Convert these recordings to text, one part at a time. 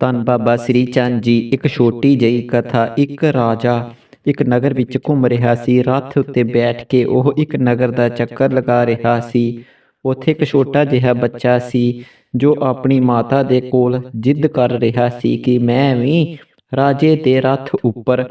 ਧੰਨ ਬਾਬਾ ਸ੍ਰੀ ਚੰਦ ਜੀ, ਇੱਕ ਛੋਟੀ ਜਿਹੀ ਕਥਾ, ਇੱਕ ਰਾਜਾ ਇੱਕ ਨਗਰ ਵਿੱਚ ਘੁੰਮ ਰਿਹਾ ਸੀ। ਰੱਥ ਉੱਤੇ ਬੈਠ ਕੇ ਉਹ ਇੱਕ ਨਗਰ ਦਾ ਚੱਕਰ ਲਗਾ ਰਿਹਾ ਸੀ। ਉੱਥੇ ਇੱਕ ਛੋਟਾ ਜਿਹਾ ਬੱਚਾ ਸੀ, ਜੋ ਆਪਣੀ ਮਾਤਾ ਦੇ ਕੋਲ ਜਿੱਦ ਕਰ ਰਿਹਾ ਸੀ ਕਿ ਮੈਂ ਵੀ ਰਾਜੇ ਦੇ ਰੱਥ ਉੱਪਰ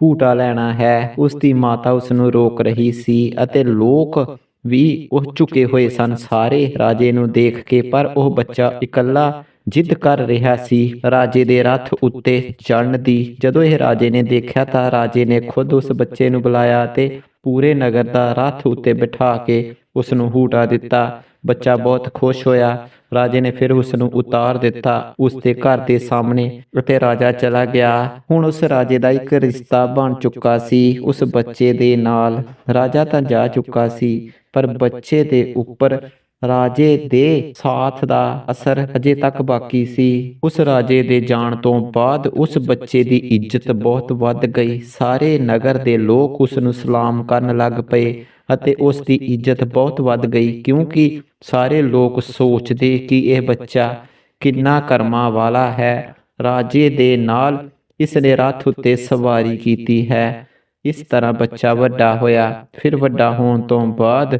ਝੂਟਾ ਲੈਣਾ ਹੈ। ਉਸ ਦੀ ਮਾਤਾ ਉਸ ਨੂੰ ਰੋਕ ਰਹੀ ਸੀ ਅਤੇ ਲੋਕ ਵੀ ਉਹ ਝੁਕੇ ਹੋਏ ਸਨ। ਸਾਰੇ ਰਾਜੇ ਨੂੰ ਦੇਖ ਕੇ ਪਰ ਉਹ ਬੱਚਾ ਇਕੱਲਾ ਜਿੱਦ ਕਰ ਰਿਹਾ ਸੀ ਰਾਜੇ ਦੇ ਰੱਥ ਉੱਤੇ ਚੜਨ ਦੀ। ਜਦੋਂ ਇਹ ਰਾਜੇ ਨੇ ਦੇਖਿਆ ਤਾਂ ਰਾਜੇ ਨੇ ਖੁਦ ਉਸ ਬੱਚੇ ਨੂੰ ਬੁਲਾਇਆ ਤੇ ਪੂਰੇ ਨਗਰ ਦਾ ਰੱਥ ਉੱਤੇ ਬਿਠਾ ਕੇ ਉਸ ਨੂੰ ਹੂਟਾ ਦਿੱਤਾ। ਬੱਚਾ ਬਹੁਤ ਖੁਸ਼ ਹੋਇਆ। ਰਾਜੇ ਨੇ ਫਿਰ ਉਸ ਨੂੰ ਉਤਾਰ ਦਿੱਤਾ। ਉਸ ਦੇ ਘਰ ਦੇ ਸਾਹਮਣੇ ਅਤੇ ਰਾਜਾ ਚਲਾ ਗਿਆ। ਹੁਣ ਉਸ ਰਾਜੇ ਦਾ ਇੱਕ ਰਿਸ਼ਤਾ ਬਣ ਚੁੱਕਾ ਸੀ। ਉਸ ਬੱਚੇ ਦੇ ਨਾਲ ਰਾਜਾ ਤਾਂ ਜਾ ਚੁੱਕਾ ਸੀ, ਪਰ ਬੱਚੇ ਦੇ ਉੱਪਰ ਰਾਜੇ ਦੇ ਸਾਥ ਦਾ ਅਸਰ ਅਜੇ ਤੱਕ ਬਾਕੀ ਸੀ। ਉਸ ਰਾਜੇ ਦੇ ਜਾਣ ਤੋਂ ਬਾਅਦ ਉਸ ਬੱਚੇ ਦੀ ਇੱਜ਼ਤ ਬਹੁਤ ਵੱਧ ਗਈ। ਸਾਰੇ ਨਗਰ ਦੇ ਲੋਕ ਉਸ ਨੂੰ ਸਲਾਮ ਕਰਨ ਲੱਗ ਪਏ ਅਤੇ ਉਸ ਦੀ ਇੱਜ਼ਤ ਬਹੁਤ ਵੱਧ ਗਈ ਕਿਉਂਕਿ ਸਾਰੇ ਲੋਕ ਸੋਚਦੇ ਕਿ ਇਹ ਬੱਚਾ ਕਿੰਨਾ ਕਰਮਾਂ ਵਾਲਾ ਹੈ। ਰਾਜੇ ਦੇ ਨਾਲ ਇਸ ਨੇ ਰੱਥ ਉੱਤੇ ਸਵਾਰੀ ਕੀਤੀ ਹੈ। ਇਸ ਤਰ੍ਹਾਂ ਬੱਚਾ ਵੱਡਾ ਹੋਇਆ। ਫਿਰ ਵੱਡਾ ਹੋਣ ਤੋਂ ਬਾਅਦ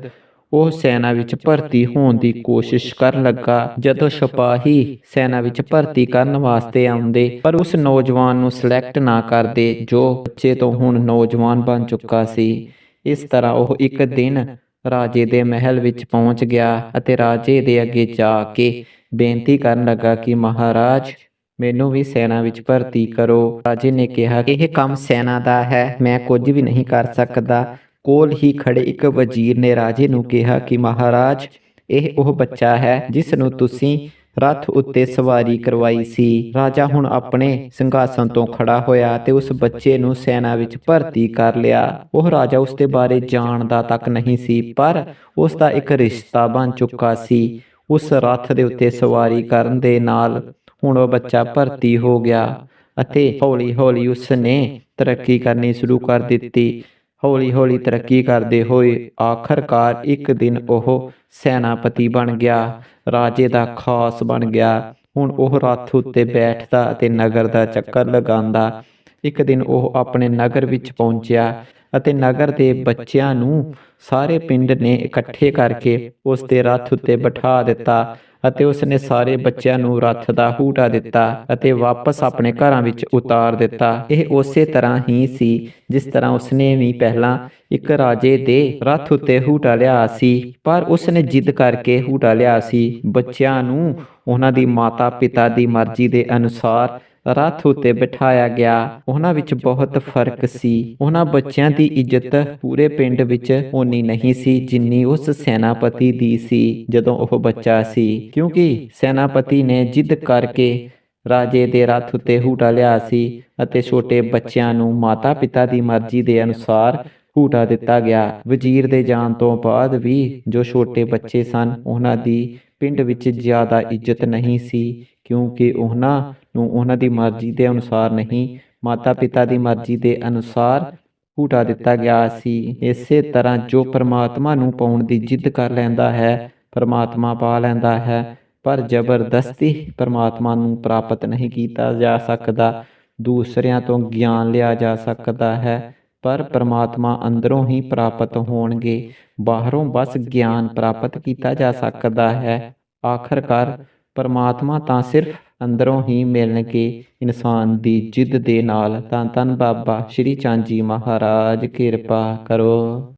ਉਹ ਸੈਨਾ ਵਿੱਚ ਭਰਤੀ ਹੋਣ ਦੀ ਕੋਸ਼ਿਸ਼ ਕਰਨ ਲੱਗਾ। ਜਦੋਂ ਸਿਪਾਹੀ ਸੈਨਾ ਵਿੱਚ ਭਰਤੀ ਕਰਨ ਵਾਸਤੇ ਆਉਂਦੇ, ਪਰ ਉਸ ਨੌਜਵਾਨ ਨੂੰ ਸਿਲੈਕਟ ਨਾ ਕਰਦੇ, ਜੋ ਬੱਚੇ ਤੋਂ ਹੁਣ ਨੌਜਵਾਨ ਬਣ ਚੁੱਕਾ ਸੀ, ਇਸ ਤਰ੍ਹਾਂ ਉਹ ਇੱਕ ਦਿਨ ਰਾਜੇ ਦੇ ਮਹਿਲ ਵਿੱਚ ਪਹੁੰਚ ਗਿਆ ਅਤੇ ਰਾਜੇ ਦੇ ਅੱਗੇ ਜਾ ਕੇ ਬੇਨਤੀ ਕਰਨ ਲੱਗਾ ਕਿ ਮਹਾਰਾਜ, ਮੈਨੂੰ ਵੀ ਸੈਨਾ ਵਿੱਚ ਭਰਤੀ ਕਰੋ। ਰਾਜੇ ਨੇ ਕਿਹਾ ਕਿ ਇਹ ਕੰਮ ਸੈਨਾ ਦਾ ਹੈ, ਮੈਂ ਕੁਝ ਵੀ ਨਹੀਂ ਕਰ ਸਕਦਾ। ਕੋਲ ਹੀ ਖੜੇ ਇੱਕ ਵਜ਼ੀਰ ਨੇ ਰਾਜੇ ਨੂੰ ਕਿਹਾ ਕਿ ਮਹਾਰਾਜ, ਇਹ ਉਹ ਬੱਚਾ ਹੈ ਜਿਸ ਨੂੰ ਤੁਸੀਂ ਰੱਥ ਉੱਤੇ ਸਵਾਰੀ ਕਰਵਾਈ ਸੀ। ਰਾਜਾ ਹੁਣ ਆਪਣੇ ਸਿੰਘਾਸਨ ਤੋਂ ਖੜਾ ਹੋਇਆ ਤੇ ਉਸ ਬੱਚੇ ਨੂੰ ਸੈਨਾ ਵਿੱਚ ਭਰਤੀ ਕਰ ਲਿਆ। ਉਹ ਰਾਜਾ ਉਸ ਦੇ ਬਾਰੇ ਜਾਣਦਾ ਤੱਕ ਨਹੀਂ ਸੀ, ਪਰ ਉਸ ਦਾ ਇੱਕ ਰਿਸ਼ਤਾ ਬਣ ਚੁੱਕਾ ਸੀ। ਉਸ ਰੱਥ ਦੇ ਉੱਤੇ ਸਵਾਰੀ ਕਰਨ ਦੇ ਨਾਲ ਹੁਣ ਉਹ ਬੱਚਾ ਭਰਤੀ ਹੋ ਗਿਆ ਅਤੇ ਹੌਲੀ-ਹੌਲੀ ਉਸ ਨੇ ਤਰੱਕੀ ਕਰਨੀ ਸ਼ੁਰੂ ਕਰ ਦਿੱਤੀ। ਹੌਲੀ-ਹੌਲੀ ਤਰੱਕੀ ਕਰਦੇ ਹੋਏ ਆਖਰਕਾਰ ਇੱਕ ਦਿਨ ਉਹ ਸੈਨਾਪਤੀ ਬਣ ਗਿਆ, ਰਾਜੇ ਦਾ ਖਾਸ ਬਣ ਗਿਆ। ਹੁਣ ਉਹ ਰੱਥ ਉੱਤੇ ਬੈਠਦਾ ਅਤੇ ਨਗਰ ਦਾ ਚੱਕਰ ਲਗਾਉਂਦਾ। ਇੱਕ ਦਿਨ ਉਹ ਆਪਣੇ ਨਗਰ ਵਿੱਚ ਪਹੁੰਚਿਆ ਅਤੇ ਨਗਰ ਦੇ ਬੱਚਿਆਂ ਨੂੰ ਸਾਰੇ ਪਿੰਡ ਨੇ ਇਕੱਠੇ ਕਰਕੇ ਉਸ ਦੇ ਰੱਥ ਉੱਤੇ ਬਿਠਾ ਦਿੱਤਾ। ਅਤੇ ਉਸ ਨੇ ਸਾਰੇ ਬੱਚਿਆਂ ਨੂੰ ਰੱਥ ਦਾ ਹੂਟਾ ਦਿੱਤਾ ਅਤੇ ਵਾਪਸ ਆਪਣੇ ਘਰਾਂ ਵਿੱਚ ਉਤਾਰ ਦਿੱਤਾ। ਇਹ ਉਸੇ ਤਰ੍ਹਾਂ ਹੀ ਸੀ ਜਿਸ ਤਰ੍ਹਾਂ ਉਸਨੇ ਵੀ ਪਹਿਲਾਂ ਇੱਕ ਰਾਜੇ ਦੇ ਰੱਥ ਉੱਤੇ ਹੂਟਾ ਲਿਆ ਸੀ। ਪਰ ਉਸਨੇ ਜਿੱਦ ਕਰਕੇ ਹੂਟਾ ਲਿਆ ਸੀ। ਬੱਚਿਆਂ ਨੂੰ ਉਹਨਾਂ ਦੀ ਮਾਤਾ ਪਿਤਾ ਦੀ ਮਰਜ਼ੀ ਦੇ ਅਨੁਸਾਰ ਰੱਥ ਉੱਤੇ ਬਿਠਾਇਆ ਗਿਆ। ਉਹਨਾਂ ਵਿੱਚ ਬਹੁਤ ਫ਼ਰਕ ਸੀ। ਉਹਨਾਂ ਬੱਚਿਆਂ ਦੀ ਇੱਜ਼ਤ ਪੂਰੇ ਪਿੰਡ ਵਿੱਚ ਓਨੀ ਨਹੀਂ ਸੀ ਜਿੰਨੀ ਉਸ ਸੈਨਾਪਤੀ ਦੀ ਸੀ, ਜਦੋਂ ਉਹ ਬੱਚਾ ਸੀ। ਕਿਉਂਕਿ ਸੈਨਾਪਤੀ ਨੇ ਜਿੱਦ ਕਰਕੇ ਰਾਜੇ ਦੇ ਰੱਥ ਉੱਤੇ ਹੂਟਾ ਲਿਆ ਸੀ ਅਤੇ ਛੋਟੇ ਬੱਚਿਆਂ ਨੂੰ ਮਾਤਾ-ਪਿਤਾ ਦੀ ਮਰਜ਼ੀ ਦੇ ਅਨੁਸਾਰ ਹੂਟਾ ਦਿੱਤਾ ਗਿਆ। ਵਜ਼ੀਰ ਦੇ ਜਾਣ ਤੋਂ ਬਾਅਦ ਵੀ ਜੋ ਛੋਟੇ ਬੱਚੇ ਸਨ, ਉਹਨਾਂ ਦੀ ਪਿੰਡ ਵਿੱਚ ਜ਼ਿਆਦਾ ਇੱਜ਼ਤ ਨਹੀਂ ਸੀ, ਕਿਉਂਕਿ ਉਹਨਾਂ ਨੂੰ ਉਹਨਾਂ ਦੀ ਮਰਜ਼ੀ ਦੇ ਅਨੁਸਾਰ ਨਹੀਂ, ਮਾਤਾ-ਪਿਤਾ ਦੀ ਮਰਜ਼ੀ ਦੇ ਅਨੁਸਾਰ ਹੂਟਾ ਦਿੱਤਾ ਗਿਆ ਸੀ। ਇਸੇ ਤਰ੍ਹਾਂ ਜੋ ਪਰਮਾਤਮਾ ਨੂੰ ਪਾਉਣ ਦੀ ਜਿੱਦ ਕਰ ਲੈਂਦਾ ਹੈ, ਪਰਮਾਤਮਾ ਪਾ ਲੈਂਦਾ ਹੈ, ਪਰ ਜ਼ਬਰਦਸਤੀ ਪਰਮਾਤਮਾ ਨੂੰ ਪ੍ਰਾਪਤ ਨਹੀਂ ਕੀਤਾ ਜਾ ਸਕਦਾ। ਦੂਸਰਿਆਂ ਤੋਂ ਗਿਆਨ ਲਿਆ ਜਾ ਸਕਦਾ ਹੈ। ਪਰ ਪਰਮਾਤਮਾ ਅੰਦਰੋਂ ਹੀ ਪ੍ਰਾਪਤ ਹੋਣਗੇ। ਬਾਹਰੋਂ ਬਸ ਗਿਆਨ ਪ੍ਰਾਪਤ ਕੀਤਾ ਜਾ ਸਕਦਾ ਹੈ। ਆਖਰਕਾਰ ਪਰਮਾਤਮਾ ਤਾਂ ਸਿਰਫ ਅੰਦਰੋਂ ਹੀ ਮਿਲਣਗੇ। ਇਨਸਾਨ ਦੀ ਜਿੱਦ ਦੇ ਨਾਲ ਤਾਂ ਤਨ ਬਾਬਾ ਸ਼੍ਰੀ ਚੰਦ ਜੀ ਮਹਾਰਾਜ, ਕਿਰਪਾ ਕਰੋ।